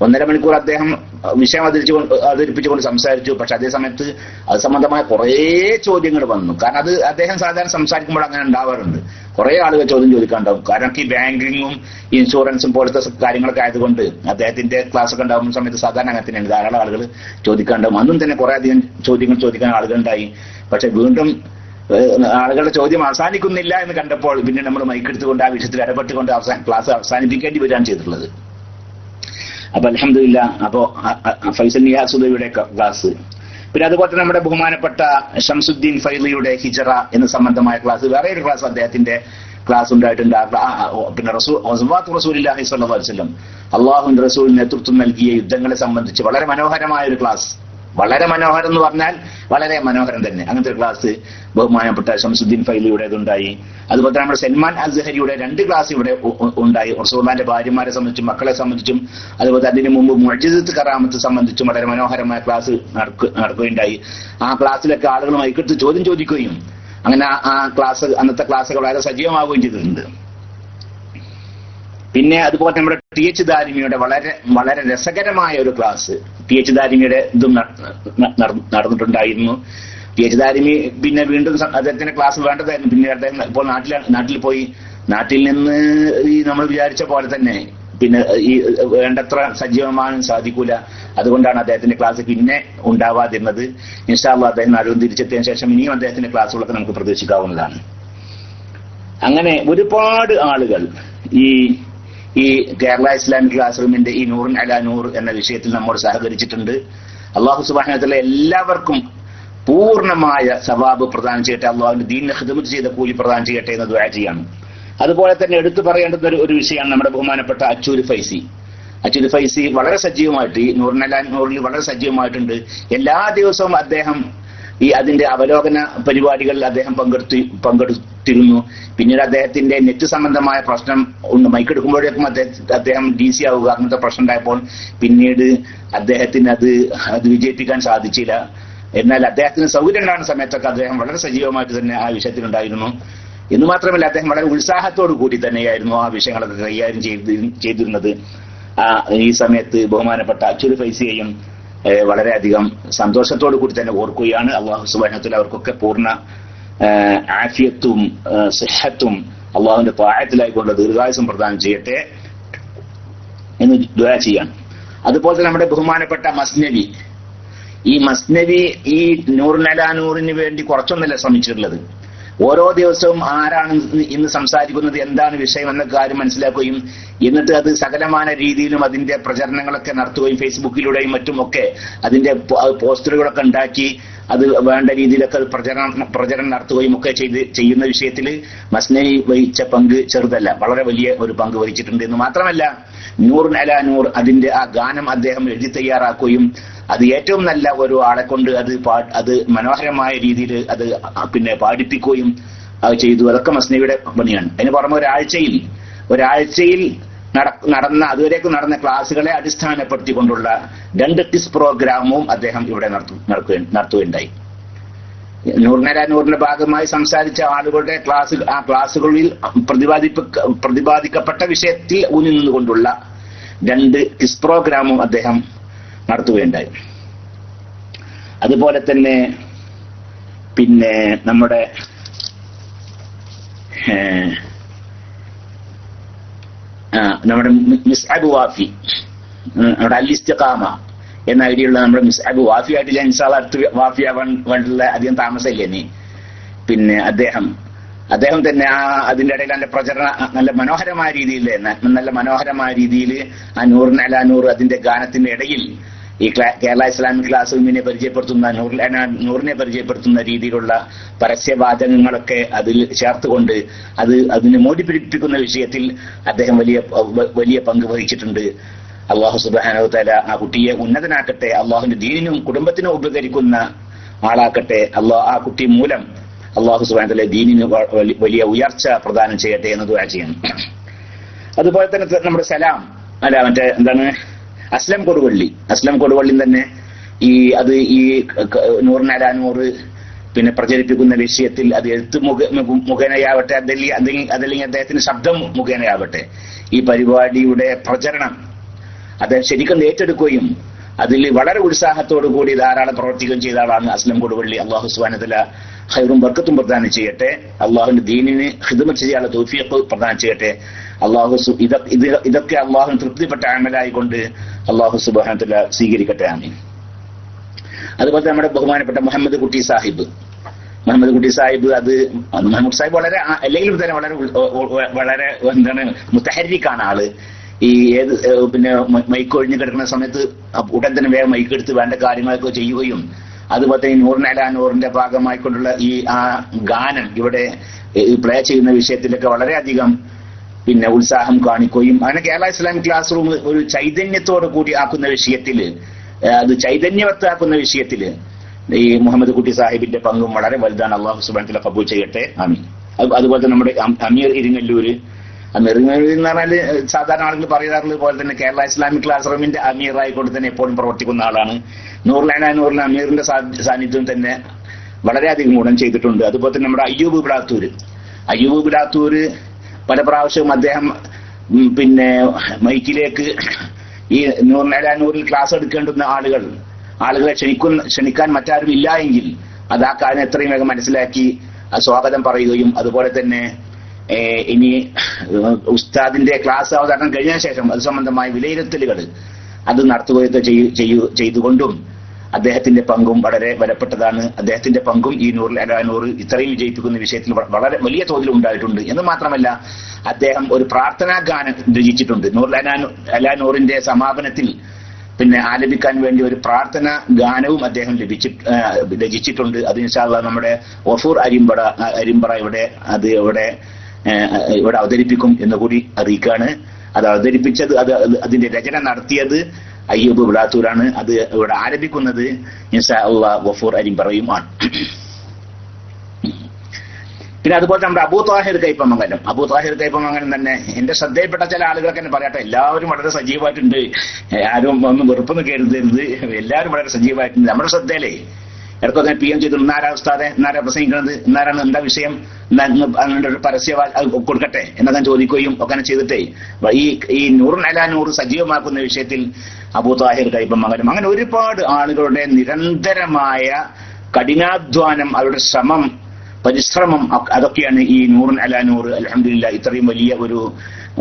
ഒന്നര മണിക്കൂർ അദ്ദേഹം വിഷയം അവതരിച്ചു അവതരിപ്പിച്ചുകൊണ്ട് സംസാരിച്ചു. പക്ഷെ അതേ സമയത്ത് അത് സംബന്ധമായ കുറേ ചോദ്യങ്ങൾ വന്നു. കാരണം അത് അദ്ദേഹം സാധാരണ സംസാരിക്കുമ്പോൾ അങ്ങനെ ഉണ്ടാവാറുണ്ട്. കുറെ ആളുകൾ ചോദ്യം ചോദിക്കാണ്ടാവും. കാരണം ഈ ബാങ്കിങ്ങും ഇൻഷുറൻസും പോലത്തെ കാര്യങ്ങളൊക്കെ ആയതുകൊണ്ട് അദ്ദേഹത്തിന്റെ ക്ലാസ് ഒക്കെ ഉണ്ടാകുന്ന സമയത്ത് സാധാരണ അങ്ങനെ തന്നെയാണ്. ധാരാളം ആളുകൾ ചോദിക്കാണ്ടാവും. അന്നും തന്നെ കുറെ അധികം ചോദ്യങ്ങൾ ചോദിക്കാൻ ആളുകളുണ്ടായി. പക്ഷെ വീണ്ടും ആളുകളുടെ ചോദ്യം അവസാനിക്കുന്നില്ല എന്ന് കണ്ടപ്പോൾ പിന്നെ നമ്മൾ മൈക്കെടുത്തുകൊണ്ട് ആ വിഷയത്തിൽ ഇടപെട്ടുകൊണ്ട് അവസാന ക്ലാസ് അവസാനിപ്പിക്കേണ്ടി വരികയാണ് ചെയ്തിട്ടുള്ളത്. അപ്പൊ അലഹമില്ല അപ്പോ ഫൈസൽ നിയാസുദയുടെ ക്ലാസ് പിന്നെ അതുപോലെ തന്നെ നമ്മുടെ ബഹുമാനപ്പെട്ട ഷംസുദ്ദീൻ ഫൈലിയുടെ ഹിജറ എന്ന സംബന്ധമായ ക്ലാസ് വേറെ ഒരു ക്ലാസ് അദ്ദേഹത്തിന്റെ ക്ലാസ് ഉണ്ടായിട്ടുണ്ട്. പിന്നെ റസൂൽ റസൂലില്ലാഹി വസല്ലം. അള്ളാഹുവിന്റെ റസൂൽ നേതൃത്വം നൽകിയ യുദ്ധങ്ങളെ സംബന്ധിച്ച് വളരെ മനോഹരമായ ഒരു ക്ലാസ് വളരെ മനോഹരം എന്ന് പറഞ്ഞാൽ വളരെ മനോഹരം തന്നെ. അങ്ങനത്തെ ഒരു ക്ലാസ് ബഹുമാനപ്പെട്ട ഷംസുദ്ദീൻ ഫൈലിയുടേതുണ്ടായി അതുപോലെ തന്നെ നമ്മുടെ സൽമാൻ അസ്ഹരിയുടെ രണ്ട് ക്ലാസ് ഇവിടെ ഉണ്ടായി. റസൂർമാന്റെ ഭാര്യമാരെ സംബന്ധിച്ചും മക്കളെ സംബന്ധിച്ചും അതുപോലെ അതിനു മുമ്പ് മുഴജിദത്ത് കറാമത്ത് സംബന്ധിച്ചും വളരെ മനോഹരമായ ക്ലാസ് നടക്കു- നടക്കുകയുണ്ടായി. ആ ക്ലാസ്സിലൊക്കെ ആളുകൾ മൈക്കെടുത്ത് ചോദ്യം ചോദിക്കുകയും അങ്ങനെ ആ ക്ലാസ് അന്നത്തെ ക്ലാസ്സുകൾ വളരെ സജീവമാവുകയും ചെയ്തിട്ടുണ്ട്. പിന്നെ അതുപോലെ നമ്മുടെ ടി എച്ച് ദാരിമിയുടെ വളരെ വളരെ രസകരമായ ഒരു ക്ലാസ് ടി എച്ച് ദാരിമിയുടെ ഇതും നട- നടന്നിട്ടുണ്ടായിരുന്നു. ടി എച്ച് ദാരിമി പിന്നെ വീണ്ടും അദ്ദേഹത്തിന്റെ ക്ലാസ് വേണ്ടതായിരുന്നു. പിന്നെ അദ്ദേഹം ഇപ്പോൾ നാട്ടിലാണ് നാട്ടിൽ പോയി. നാട്ടിൽ നിന്ന് ഈ നമ്മൾ വിചാരിച്ച പോലെ തന്നെ പിന്നെ ഈ വേണ്ടത്ര സജീവമാകാൻ സാധിക്കൂല. അതുകൊണ്ടാണ് അദ്ദേഹത്തിന്റെ ക്ലാസ് പിന്നെ ഉണ്ടാവാതിരുന്നത്. ഇൻഷാല്ല അദ്ദേഹം നാട്ടിൽ തിരിച്ചെത്തിയതിനു ശേഷം ഇനിയും അദ്ദേഹത്തിന്റെ ക്ലാസ്സുകളൊക്കെ നമുക്ക് പ്രതീക്ഷിക്കാവുന്നതാണ്. അങ്ങനെ ഒരുപാട് ആളുകൾ ഈ ഈ കേരള ഇസ്ലാമിക് ക്ലാസ് റൂമിന്റെ ഈ നൂറിൻ അല നൂർ എന്ന വിഷയത്തിൽ നമ്മോട് സഹകരിച്ചിട്ടുണ്ട്. അള്ളാഹു സുബാനത്തിലെ എല്ലാവർക്കും പൂർണമായ സവാബ് പ്രദാനം ചെയ്യട്ടെ. അള്ളാഹുവിന്റെ ദീനിനെ ഹിദമത്ത് ചെയ്ത കൂലി പ്രദാനം ചെയ്യട്ടെ എന്ന് ദ്വാ ചെയ്യാണ്. അതുപോലെ തന്നെ എടുത്തു പറയേണ്ടുന്ന ഒരു ഒരു വിഷയമാണ് നമ്മുടെ ബഹുമാനപ്പെട്ട അച്ചൂര് ഫൈസി. അച്ചൂര് ഫൈസി വളരെ സജീവമായിട്ട് ഈ നൂറിനല നൂറിൽ വളരെ സജീവമായിട്ടുണ്ട്. എല്ലാ ദിവസവും അദ്ദേഹം ഈ അതിന്റെ അവലോകന പരിപാടികളിൽ അദ്ദേഹം പങ്കെടുത്തി പങ്കെടുത്തിരുന്നു. പിന്നീട് അദ്ദേഹത്തിന്റെ നെറ്റ് സംബന്ധമായ പ്രശ്നം ഉണ്ട് മൈക്കെടുക്കുമ്പോഴേക്കും അദ്ദേഹം അദ്ദേഹം ഡി സി ആവുക അങ്ങനത്തെ പ്രശ്നം ഉണ്ടായപ്പോൾ പിന്നീട് അദ്ദേഹത്തിന് അത് അത് വിജയിപ്പിക്കാൻ സാധിച്ചില്ല. എന്നാൽ അദ്ദേഹത്തിന് സൗകര്യം ഉണ്ടാകുന്ന സമയത്തൊക്കെ അദ്ദേഹം വളരെ സജീവമായിട്ട് തന്നെ ആ വിഷയത്തിലുണ്ടായിരുന്നു എന്ന് മാത്രമല്ല അദ്ദേഹം വളരെ ഉത്സാഹത്തോടു കൂടി തന്നെയായിരുന്നു ആ വിഷയങ്ങളൊക്കെ കൈകാര്യം ചെയ്ത് ചെയ്തിരുന്നത്. ആ ഈ സമയത്ത് ബഹുമാനപ്പെട്ട അച്ചുരു ഫൈസിയെയും വളരെയധികം സന്തോഷത്തോടു കൂടി തന്നെ ഓർക്കുകയാണ്. അള്ളാഹു സുബാനത്തിൽ അവർക്കൊക്കെ പൂർണ ആഫിയത്തും സിഹത്തും അള്ളാഹുവിന്റെ പായത്തിലായിക്കൊണ്ട് ദീർഘായുസം പ്രദാനം ചെയ്യട്ടെ എന്ന് ദുആ ചെയ്യാണ്. അതുപോലെ തന്നെ നമ്മുടെ ബഹുമാനപ്പെട്ട മസ്നവി ഈ മസ്നവി ഈ നൂറിനലാനൂറിന് വേണ്ടി കുറച്ചൊന്നല്ല ശ്രമിച്ചിട്ടുള്ളത്. ഓരോ ദിവസവും ആരാണ് ഇന്ന് സംസാരിക്കുന്നത് എന്താണ് വിഷയം എന്ന കാര്യം മനസ്സിലാക്കുകയും എന്നിട്ട് അത് സകലമായ രീതിയിലും അതിന്റെ പ്രചരണങ്ങളൊക്കെ നടത്തുകയും ഫേസ്ബുക്കിലൂടെയും മറ്റുമൊക്കെ അതിന്റെ പോസ്റ്ററുകളൊക്കെ ഉണ്ടാക്കി അത് വേണ്ട രീതിയിലൊക്കെ പ്രചരണം പ്രചരണം നടത്തുകയും ഒക്കെ ചെയ്ത് ചെയ്യുന്ന വിഷയത്തിൽ മസ്നലി വഹിച്ച പങ്ക് ചെറുതല്ല വളരെ വലിയ ഒരു പങ്ക് വഹിച്ചിട്ടുണ്ട് എന്ന് മാത്രമല്ല നൂറിനല നൂർ അതിന്റെ ആ ഗാനം അദ്ദേഹം എഴുതി തയ്യാറാക്കുകയും അത് ഏറ്റവും നല്ല ഒരു ആളെ കൊണ്ട് അത് അത് മനോഹരമായ രീതിയിൽ അത് പിന്നെ പാടിപ്പിക്കുകയും ചെയ്തു. അതൊക്കെ മസ്നവിയുടെ പണിയാണ്. അതിന് പുറമെ ഒരാഴ്ചയിൽ ഒരാഴ്ചയിൽ നട- നടന്ന അതുവരേക്കും നടന്ന ക്ലാസ്സുകളെ അടിസ്ഥാനപ്പെടുത്തിക്കൊണ്ടുള്ള രണ്ട് ക്വിസ് പ്രോഗ്രാമും അദ്ദേഹം ഇവിടെ നടത്തു- നടത്തുക നടത്തുകയുണ്ടായി. നൂറിനര നൂറിന്റെ ഭാഗമായി സംസാരിച്ച ആളുകളുടെ ക്ലാസ് ആ ക്ലാസ്സുകളിൽ പ്രതിപാദിപ്പ പ്രതിപാദിക്കപ്പെട്ട വിഷയത്തിൽ ഊന്നി നിന്നുകൊണ്ടുള്ള രണ്ട് ക്വിസ് പ്രോഗ്രാമും അദ്ദേഹം നടത്തുകയുണ്ടായി അതുപോലെ തന്നെ പിന്നെ നമ്മുടെ നമ്മുടെ മിസ്അബ് വാഫി നമ്മുടെ അല്ലിസ്തിഖാമ എന്ന ഐഡിയുള്ള നമ്മുടെ മിസ്അബ് വാഫി ആയിട്ട് ഞാൻ ഇൻഷാള്ള അടുത്ത് വാഫി ആവാൻ വേണ്ടിയുള്ള അധികം താമസമില്ല നീ? പിന്നെ അദ്ദേഹം അദ്ദേഹം തന്നെ ആ അതിന്റെ ഇടയിൽ നല്ല പ്രചരണ നല്ല മനോഹരമായ രീതിയിൽ നല്ല മനോഹരമായ രീതിയിൽ ആ നൂറിന് അല നൂറ് അതിന്റെ ഗാനത്തിന്റെ ഇടയിൽ ഈ കേരള ഇസ്ലാമിക് ക്ലാസ് റൂമിനെ പരിചയപ്പെടുത്തുന്ന നൂറിനെ പരിചയപ്പെടുത്തുന്ന രീതിയിലുള്ള പരസ്യവാചകങ്ങളൊക്കെ അതിൽ ചേർത്തുകൊണ്ട് അത് അതിനെ മോടിപ്പിടിപ്പിക്കുന്ന വിഷയത്തിൽ അദ്ദേഹം വലിയ വലിയ പങ്ക് വഹിച്ചിട്ടുണ്ട്. അള്ളാഹു സുബാനോത്തല തല ആ കുട്ടിയെ ഉന്നതനാക്കട്ടെ അള്ളാഹുവിന്റെ ദീനിനും കുടുംബത്തിനും ഉപകരിക്കുന്ന ആളാക്കട്ടെ അള്ളാഹ് ആ കുട്ടി മൂലം അള്ളാഹു സുബാന തല ദീനിന് വലിയ ഉയർച്ച പ്രദാനം ചെയ്യട്ടെ എന്ന് ദുആ ചെയ്യണം. അതുപോലെ തന്നെ നമ്മുടെ സലാം അല്ല മറ്റേ എന്താണ് അസ്ലം കൊടുവള്ളി. അസ്ലം കൊടുവള്ളി തന്നെ ഈ അത് ഈ നൂറിനാരാനൂറ് പിന്നെ പ്രചരിപ്പിക്കുന്ന വിഷയത്തിൽ അത് എഴുത്ത് മുഖ മുഖ- മുഖേനയാവട്ടെ അതല്ലെങ്കിൽ അല്ലെങ്കിൽ അതല്ലെങ്കിൽ അദ്ദേഹത്തിന്റെ ശബ്ദം മുഖേനയാവട്ടെ. ഈ പരിപാടിയുടെ പ്രചരണം അദ്ദേഹം ശരിക്കും ഏറ്റെടുക്കുകയും അതിൽ വളരെ ഉത്സാഹത്തോടു കൂടി ധാരാളം പ്രവർത്തിക്കുകയും ചെയ്ത ആളാണ് അസ്ലം കൊടുവള്ളി. അള്ളാഹു സുബാനതല ഹൈറും ബർക്കത്തും പ്രദാനം ചെയ്യട്ടെ. അള്ളാഹുവിന്റെ ദീനിന് ഹിദമത്ത് ചെയ്യാനുള്ള തൗഫീഖ് പ്രദാനം ചെയ്യട്ടെ. അള്ളാഹു ഇതൊക്കെ അള്ളാഹു തൃപ്തിപ്പെട്ട അമലായിക്കൊണ്ട് അള്ളാഹു സുബാനത്തല സ്വീകരിക്കട്ടെ ആമീൻ. അതുപോലെ നമ്മുടെ ബഹുമാനപ്പെട്ട മുഹമ്മദ് കുട്ടി സാഹിബ്. മുഹമ്മദ് കുട്ടി സാഹിബ് അത് മുഹമ്മദ് സാഹിബ് വളരെ അല്ലെങ്കിൽ തന്നെ വളരെ വളരെ എന്താണ് മുത്തഹരിക്കാണ് ആൾ. ഈ ഏത് പിന്നെ മൈക്ക് ഒഴിഞ്ഞു കിടക്കുന്ന സമയത്ത് ഉടൻ തന്നെ വേഗം മൈക്ക് എടുത്ത് വേണ്ട കാര്യങ്ങളൊക്കെ ചെയ്യുകയും അതുപോലെ തന്നെ നൂറിനല നൂറിന്റെ ഭാഗമായിക്കൊണ്ടുള്ള ഈ ആ ഗാനം ഇവിടെ പ്ലേ ചെയ്യുന്ന വിഷയത്തിലൊക്കെ വളരെയധികം പിന്നെ ഉത്സാഹം കാണിക്കുകയും അങ്ങനെ കേരള ഇസ്ലാമിക് ക്ലാസ് റൂം ഒരു ചൈതന്യത്തോടു കൂടി ആക്കുന്ന വിഷയത്തിൽ അത് ചൈതന്യവത്താക്കുന്ന വിഷയത്തിൽ ഈ മുഹമ്മദ് കുട്ടി സാഹിബിന്റെ പങ്കും വളരെ വലുതാണ്. അള്ളാഹു സുബാനത്തിലെ കബൂൾ ചെയ്യട്ടെ. ആമീൻ. അതുപോലെ നമ്മുടെ അമീർ ഇരിങ്ങല്ലൂര്. അമീർ ഇരിങ്ങല്ലൂർ എന്ന് പറഞ്ഞാൽ സാധാരണ ആളുകൾ പറയാറുള്ളത് പോലെ തന്നെ കേരള ഇസ്ലാമിക് ക്ലാസ് റൂമിന്റെ അമീറായിക്കൊണ്ട് തന്നെ എപ്പോഴും പ്രവർത്തിക്കുന്ന ആളാണ്. നൂറിലാന നൂറിലെ അമീറിന്റെ സാന്നിധ്യം തന്നെ വളരെയധികം ഗുണം ചെയ്തിട്ടുണ്ട്. അതുപോലെ തന്നെ നമ്മുടെ അയ്യൂബ് ബിളാത്തൂര് അയ്യൂബ് ബിളാത്തൂര് പല പ്രാവശ്യവും അദ്ദേഹം പിന്നെ മൈക്കിലേക്ക് ഈ നൂറിനൂറിൽ ക്ലാസ് എടുക്കേണ്ടുന്ന ആളുകൾ ആളുകളെ ക്ഷണിക്കുന്ന ക്ഷണിക്കാൻ മറ്റാരും ഇല്ല എങ്കിൽ അത് ആ കാര്യം എത്രയും വേഗം മനസ്സിലാക്കി സ്വാഗതം പറയുകയും അതുപോലെ തന്നെ ഇനി ഉസ്താദിന്റെ ക്ലാസ് അവതരണം കഴിഞ്ഞ ശേഷം അത് സംബന്ധമായ വിലയിരുത്തലുകൾ അത് നടത്തുകയൊക്കെ ചെയ്യു- ചെയ്തുകൊണ്ടും അദ്ദേഹത്തിന്റെ പങ്കും വളരെ വിലപ്പെട്ടതാണ്. അദ്ദേഹത്തിന്റെ പങ്കും ഈ നൂറിൽ അലാനൂർ ഇത്രയും വിജയിപ്പിക്കുന്ന വിഷയത്തിൽ വളരെ വലിയ തോതിൽ ഉണ്ടായിട്ടുണ്ട്. എന്ന് മാത്രമല്ല അദ്ദേഹം ഒരു പ്രാർത്ഥനാ ഗാനം രചിച്ചിട്ടുണ്ട്. നൂറിൽ അലാനൂ അലാനൂറിന്റെ സമാപനത്തിൽ പിന്നെ ആലപിക്കാൻ വേണ്ടി ഒരു പ്രാർത്ഥന ഗാനവും അദ്ദേഹം ലഭിച്ചി ആ, രചിച്ചിട്ടുണ്ട്. അത് ഇൻഷാല്ല നമ്മുടെ ഒഫൂർ അരിമ്പട അരിമ്പറ ഇവിടെ അത് ഇവിടെ ഇവിടെ അവതരിപ്പിക്കും എന്ന് കൂടി അറിയിക്കുകയാണ്. അത് അവതരിപ്പിച്ചത് അത് അതിന്റെ രചന നടത്തിയത് അയ്യൂബ് വിളാത്തൂരാണ് അത് ഇവിടെ ആരംഭിക്കുന്നത്. ഇൻസാ അള്ളാ വഫൂർ അരിമ്പറയുമാണ് പിന്നെ അതുപോലെ നമ്മുടെ അബൂ താഹിർ കൈപ്പമംഗലം. അബൂ താഹിർ കൈപ്പമംഗലം തന്നെ എന്റെ ശ്രദ്ധയിൽപ്പെട്ട ചില ആളുകളൊക്കെ തന്നെ പറയട്ടെ എല്ലാവരും വളരെ സജീവമായിട്ടുണ്ട്. ആരും ഒന്നും വെറുപ്പൊന്നും കരുതരുത് എല്ലാവരും വളരെ സജീവമായിട്ടുണ്ട്. നമ്മുടെ ശ്രദ്ധയിലേ ഇടയ്ക്കൊക്കെ പി എം ചെയ്തു ഇന്നാരാ ഉസ്താദെ ഇന്നാരാ പ്രസംഗിക്കുന്നത് ഇന്നാരാണ് എന്താ വിഷയം? അങ്ങനെ ഒരു പരസ്യ കൊടുക്കട്ടെ എന്നൊക്കെ ചോദിക്കുകയും ഒക്കെ ചെയ്തിട്ടേ. ഈ ഈ നൂറിനല നൂറ് സജീവമാക്കുന്ന വിഷയത്തിൽ അബൂ താഹിർ കൈപ്പമംഗലം അങ്ങനെ ഒരുപാട് ആളുകളുടെ നിരന്തരമായ കഠിനാധ്വാനം അവരുടെ ശ്രമം പരിശ്രമം അതൊക്കെയാണ് ഈ നൂറിൻ അല നൂറ് അലഹമില്ല ഇത്രയും വലിയ ഒരു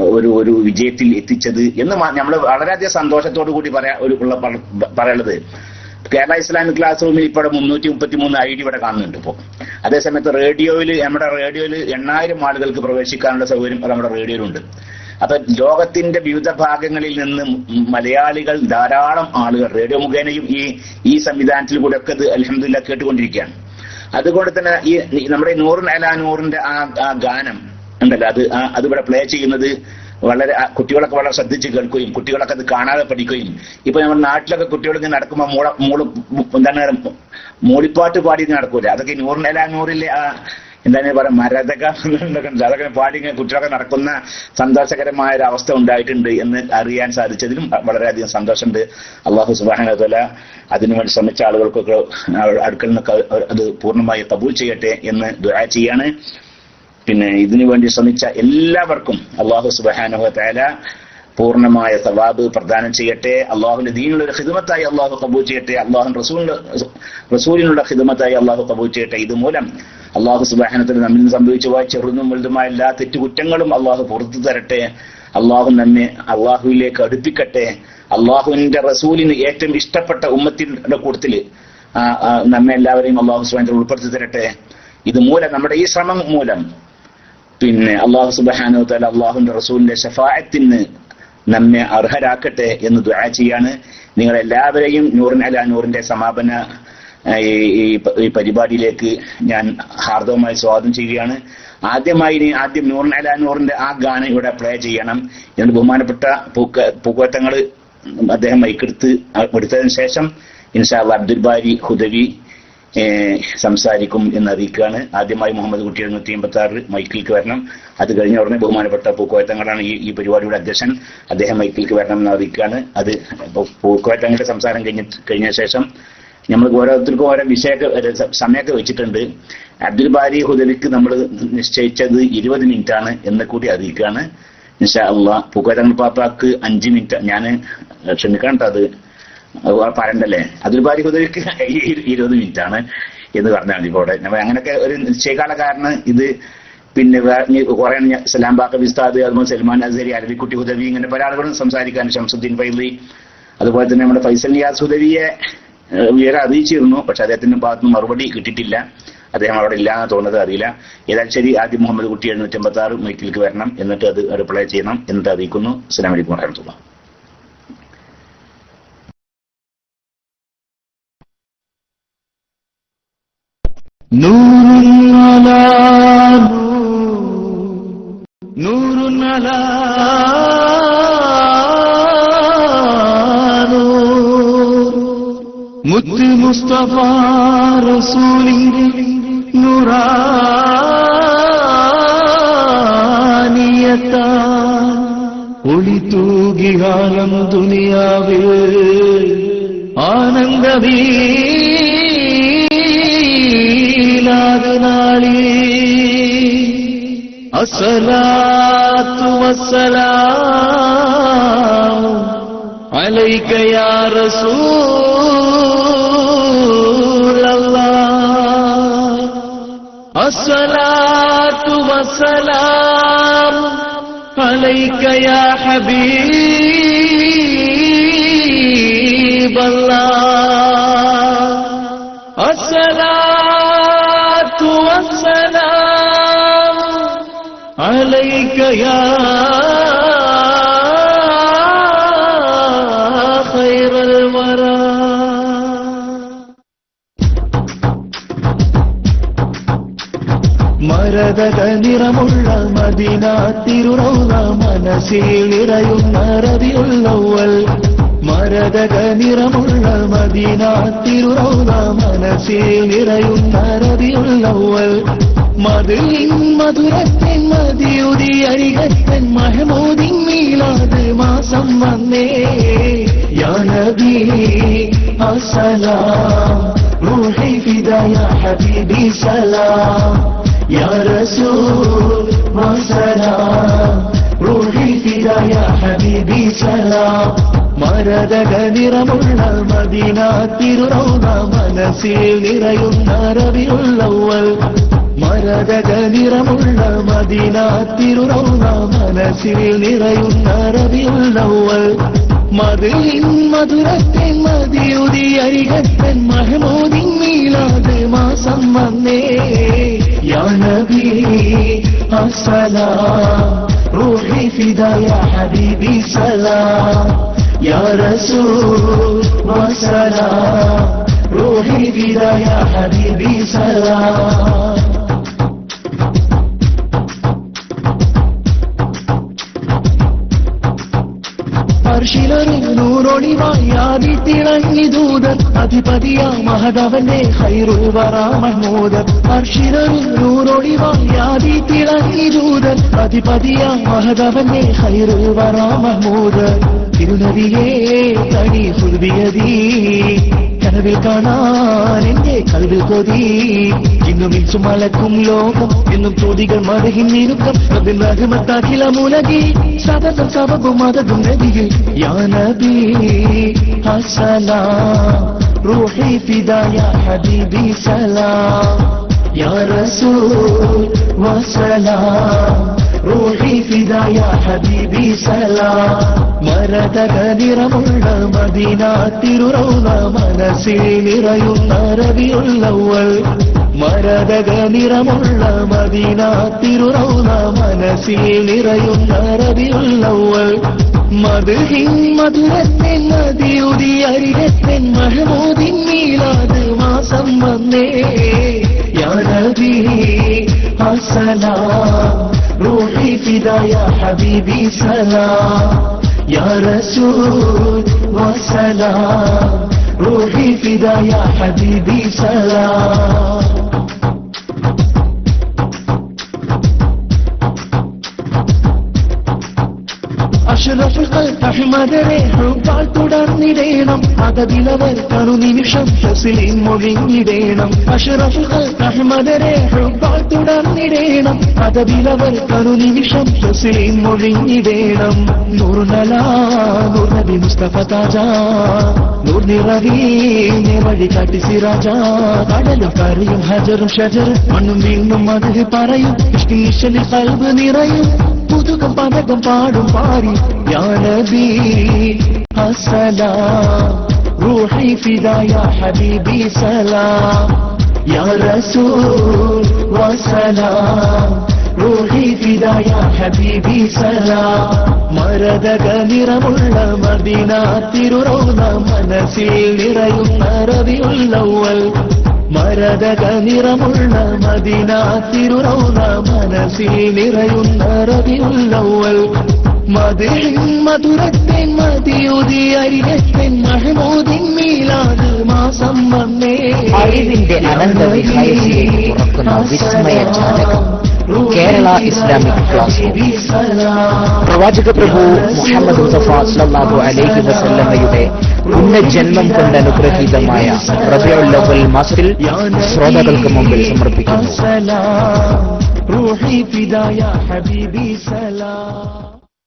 ഒരു ഒരു വിജയത്തിൽ എത്തിച്ചത് എന്ന് നമ്മൾ വളരെയധികം സന്തോഷത്തോടു കൂടി പറയാ ഒരു ഉള്ള പറയുള്ളത് കേരള ഇസ്ലാമിക് ക്ലാസ് റൂമിൽ ഇപ്പോൾ മുന്നൂറ്റി മുപ്പത്തി മൂന്ന് ഐ ഡി ഇവിടെ കാണുന്നുണ്ട് ഇപ്പോൾ അതേസമയത്ത് റേഡിയോയിൽ നമ്മുടെ റേഡിയോയിൽ എണ്ണായിരം ആളുകൾക്ക് പ്രവേശിക്കാനുള്ള സൗകര്യം നമ്മുടെ റേഡിയോയിലുണ്ട്. അപ്പൊ ലോകത്തിന്റെ വിവിധ ഭാഗങ്ങളിൽ നിന്ന് മലയാളികൾ ധാരാളം ആളുകൾ റേഡിയോ മുഖേനയും ഈ ഈ സംവിധാനത്തിൽ കൂടെ ഒക്കെ ഇത് അലഹമില്ല കേട്ടുകൊണ്ടിരിക്കുകയാണ്. അതുകൊണ്ട് തന്നെ ഈ നമ്മുടെ നൂറിൻ അലാനൂറിന്റെ ആ ആ ഗാനം ഉണ്ടല്ലോ അത് അതിവിടെ പ്ലേ ചെയ്യുന്നത് വളരെ കുട്ടികളൊക്കെ വളരെ ശ്രദ്ധിച്ച് കേൾക്കുകയും കുട്ടികളൊക്കെ അത് കാണാതെ പഠിക്കുകയും. ഇപ്പൊ നമ്മുടെ നാട്ടിലൊക്കെ കുട്ടികളൊക്കെ നടക്കുമ്പോൾ മൂള മൂൾ എന്താണ് മൂളിപ്പാട്ട് പാടി നടക്കൂല അതൊക്കെ നൂറിനല്ല നൂറിലെ ആ എന്താണ് പറയാ മരതക. അതൊക്കെ പാടി കുട്ടികളൊക്കെ നടക്കുന്ന സന്തോഷകരമായ ഒരു അവസ്ഥ ഉണ്ടായിട്ടുണ്ട് എന്ന് അറിയാൻ സാധിച്ചതിലും വളരെയധികം സന്തോഷമുണ്ട്. അള്ളാഹു സുബാനതല അതിനുവേണ്ടി ശ്രമിച്ച ആളുകൾക്കൊക്കെ അടുക്കളിൽ നിന്നൊക്കെ അത് പൂർണമായി കബൂൽ ചെയ്യട്ടെ എന്ന് ദുആ ചെയ്യാണ്. പിന്നെ ഇതിനു വേണ്ടി ശ്രമിച്ച എല്ലാവർക്കും അള്ളാഹു സുബാനുഹ തആല പൂർണമായ സവാബ് പ്രദാനം ചെയ്യട്ടെ. അള്ളാഹുവിന്റെ ദീനിലുള്ള ഹിതമത്തായി അള്ളാഹു കബൂ ചെയ്യട്ടെ. അള്ളാഹു റസൂലിന്റെ റസൂലിനുള്ള ഹിദമത്തായി അള്ളാഹു കബൂ ചെയ്യട്ടെ. ഇതുമൂലം അള്ളാഹു സുബാഹനത്തിന് നമ്മിൽ നിന്ന് സംഭവിച്ചു പോയ ചെറുതും വലുതുമായ എല്ലാ തെറ്റുകുറ്റങ്ങളും അള്ളാഹു പുറത്തു തരട്ടെ. അള്ളാഹു നമ്മെ അള്ളാഹുവിലേക്ക് അടുപ്പിക്കട്ടെ. അള്ളാഹുവിന്റെ റസൂലിന് ഏറ്റവും ഇഷ്ടപ്പെട്ട ഉമ്മത്തിന്റെ ആ, നമ്മെ എല്ലാവരെയും അള്ളാഹു സുബാനത്തിൽ ഉൾപ്പെടുത്തി തരട്ടെ. ഇതുമൂലം നമ്മുടെ ഈ ശ്രമം മൂലം പിന്നെ അള്ളാഹു സുബാനോ തല അള്ളാഹുന്റെ റസൂലിന്റെ ഷഫായത്തിന് നമ്മെ അർഹരാക്കട്ടെ എന്ന് ദുആ ചെയ്യാണ്. നിങ്ങളെല്ലാവരെയും നൂറിൻ അല നൂറിന്റെ സമാപന ഈ പരിപാടിയിലേക്ക് ഞാൻ ഹാർദവമായി സ്വാഗതം ചെയ്യുകയാണ്. ആദ്യമായി ഇനി ആദ്യം നൂറിൻ അല നൂറിന്റെ ആ ഗാനം ഇവിടെ പ്ലേ ചെയ്യണം. എന്നിട്ട് ബഹുമാനപ്പെട്ട പൂക്ക അദ്ദേഹം മൈക്കെടുത്ത് എടുത്തതിന് ശേഷം ഇൻഷാ അബ്ദുൽ ബാരി ഹുദവി സംസാരിക്കും എന്ന് അറിയിക്കുകയാണ് ആദ്യമായി മുഹമ്മദ് കുട്ടി എഴുന്നൂറ്റി എൺപത്തി ആറ് മൈക്കിലേക്ക് വരണം. അത് കഴിഞ്ഞ ഉടനെ ബഹുമാനപ്പെട്ട പൂക്കോയത്തങ്ങളാണ് ഈ ഈ പരിപാടിയുടെ അധ്യക്ഷൻ. അദ്ദേഹം മൈക്കിലേക്ക് വരണം എന്ന് അറിയിക്കുകയാണ് അത് പൂക്കോയത്തങ്ങളുടെ സംസാരം കഴിഞ്ഞ കഴിഞ്ഞ ശേഷം നമ്മൾ ഓരോരുത്തർക്കും ഓരോ വിഷയമൊക്കെ സമയമൊക്കെ വെച്ചിട്ടുണ്ട്. അബ്ദുൽ ബാരി ഹുദലിക്ക് നമ്മൾ നിശ്ചയിച്ചത് ഇരുപത് മിനിറ്റ് ആണ് എന്ന് കൂടി അറിയിക്കുകയാണ്. പൂക്കോയത്തങ്ങൾ പാപ്പാക്ക് അഞ്ച് മിനിറ്റ്. ഞാൻ ക്ഷമിക്കണം അത് പറയണ്ടല്ലേ? അതിൽ ഭാര്യ കുതിരക്ക് ഇരുപത് മിനിറ്റ് ആണ് എന്ന് പറഞ്ഞാൽ മതി ഇവിടെ. അങ്ങനെയൊക്കെ ഒരു നിശ്ചയകാല കാരണം ഇത് പിന്നെ കുറെ സലാം ബാക്ക വിസ്താദ് അതുപോലെ സൽമാൻ അസരി അരവിക്കുട്ടി ഹുദവി ഇങ്ങനെ പല ആളുകളും സംസാരിക്കാൻ ഷംസുദ്ദീൻ ഫൈലി അതുപോലെ തന്നെ നമ്മുടെ ഫൈസൽ നിയാസ് ഹുദവിയെ ഉയരം അറിയിച്ചിരുന്നു. പക്ഷെ അദ്ദേഹത്തിന്റെ ഭാഗത്തുനിന്ന് മറുപടി കിട്ടിയിട്ടില്ല. അദ്ദേഹം അവിടെ ഇല്ല എന്ന് തോന്നുന്നത് അറിയില്ല. ഏതായാലും ശരി ആദ്യം മുഹമ്മദ് കുട്ടി എഴുന്നൂറ്റി അമ്പത്തി ആറ് മൈക്കിലേക്ക് വരണം. എന്നിട്ട് അത് റിപ്ലൈ ചെയ്യണം. എന്നിട്ട് അറിയിക്കുന്നു. അസ്സലാമു അലൈക്കും വറഹമത്തുള്ള نور على نور على முத்து முஸ்தபா ரசூலின் நுரானியத்தா ஒளி தூகிகாலம் துனியாவில் ஆனந்த வீ ميلادنا الصلاة والسلام عليك يا رسول اصلا تو والسلام عليك يا حبيب الله يا خير الورى മരതക നിറമുള്ള മദീന തിരുറൗല മനസ്സിൽ നിറയുന്ന റബിയുള്ളവൽ മരതക നിറമുള്ള മദീന തിരുറൗല മനസ്സിൽ നിറയുന്ന റബിയുള്ളവൽ മതിലിൻ മധുരത്തിൻ മതിയുതി അരികത്തൻ മഹമൂദിൻ മീലാത് മാസം വന്നേ യാ നബി അസ്സലാം روحي فدا يا حبيبي سلام يا رسول وسلام روحي فدا يا حبيبي سلام മരതക നിറമുള്ള മദീന തിരുറൗന മനസ്സിൽ നിറയുന്ന റബിയുള്ളവൽ മരതക നിറമുള്ള മദീന മനസ്സിൽ നിറയുന്ന റബിയുള്ളവൽ മതിലിൻ മധുരത്തിൻ മതിയുതി അരികത്തൻ മഹമൂദിൻ മീലാത് മാസം വന്നേ. യാ അസല റൂഹി ഫിദാ യാ ഹബീബി സലാം. യാ റസൂൽ വസലാം റൂഹി ഫിദാ ഹബീബി സലാം. നൂറൊളിവായാതി തിളങ്ങി ദൂതൻ. അധിപതിയാ മഹദവന്റെ ഹൈറുൽ വറാ മഹ്മൂദൻ ആദി തിളങ്ങി ദൂതൻ. അധിപതിയാ വറാ മഹ്മൂദൻ തിരുനദിയേ തടി ഹുൽവിയതീ കനവിൽ കാണാൻ എന്റെ കൽവിൽ കൊതി ഇന്നും ഇച്ചു മലക്കും ലോകം എന്നും ചോദികൾ മതകിൻ നിരുക്കം അതിൽ രഹമത്താക്കില മുലകി സതതം സബകും മതകും നദിയിൽ യാ നബി അസലാം റൂഹി ഫിദായ ഹബീബി സലാം യാ റസൂൽ വസലാം റൂഹി ഫിദായ ഹബീബി സലാം. മരതക നിറമുള്ള മദീന തിരുറൗന മനസ്സിൽ നിറയുന്ന റബിയുള്ളവൾ മരതക നിറമുള്ള മദീന തിരുറൗന മനസ്സിൽ നിറയുന്ന റബിയുള്ളവൾ മധുഹിൻ മധുരത്തിൻ നദിയുതി അരികത്തിൻ മഹമൂദിൻ മീലാത് മാസം വന്നേ. യാ നബി അസലാം روحي فدا يا حبيبي سلام. يا رسول وسلام. روحي فدا يا حبيبي سلام. അഹ്മദരെ ഹൃദാൽ തുടർന്നിടേണം മതവിലവർ കണു നിമിഷം തസ്ലീം മൊഴിഞ്ഞിടേണം അഷ്റഫ് അഹ്മദരെ ഹൃദാൽ തുടർന്നിടേണം മതവിലവർ കണു നിമിഷം തസ്ലീം മൊഴിഞ്ഞിടേണം നൂർനല നൂർ നബി മുസ്തഫ താജ. നൂർ നിറവി വഴി കാട്ടി സിരാജ കടലും കറിയും ഹജറും ഷജറും മണ്ണും വീണ്ടും അത് പറയും. ഇഷ്ടീശലി കൽബ് നിറയും. പുതുകം പതകം പാടും പാടി. യാ നബി അസലാം റൂഹി ഫിദായ ഹബീബി സലാം. യാ റസൂൽ വസലാം റൂഹി ഫിദായ ഹബീബി സലാം. മരതക നിറമുള്ള മദീന തിരുറൗന മനസ്സിൽ നിറയുന്ന റബിയുള്ളവൽ മരതക നിറമുള്ള മദീന തിരുറൗന മനസ്സിൽ നിറയുന്ന റബിയുള്ളവൽ മതിൻ മധുരത്തിൻ മതിയുതി അരിയത്തെ മഹമൂദിൻ മീലാത് മാസം വന്നേ. അറിവിന്റെ അനന്ത വിഹായസിലേക്ക് തുറക്കുന്ന കേരള ഇസ്ലാമിക് ക്ലാസ് റൂം പ്രവാചക പ്രഭു മുഹമ്മദ് മുസഫ സല്ലല്ലാഹു അലൈഹി വസല്ലമ്മയുടെ പുണ്യജന്മം കൊണ്ട് അനുഗ്രഹീതമായ റബിയുൽ അവൽ മാസത്തിൽ ശ്രോതാക്കൾക്ക് മുമ്പിൽ സമർപ്പിക്കുന്നു.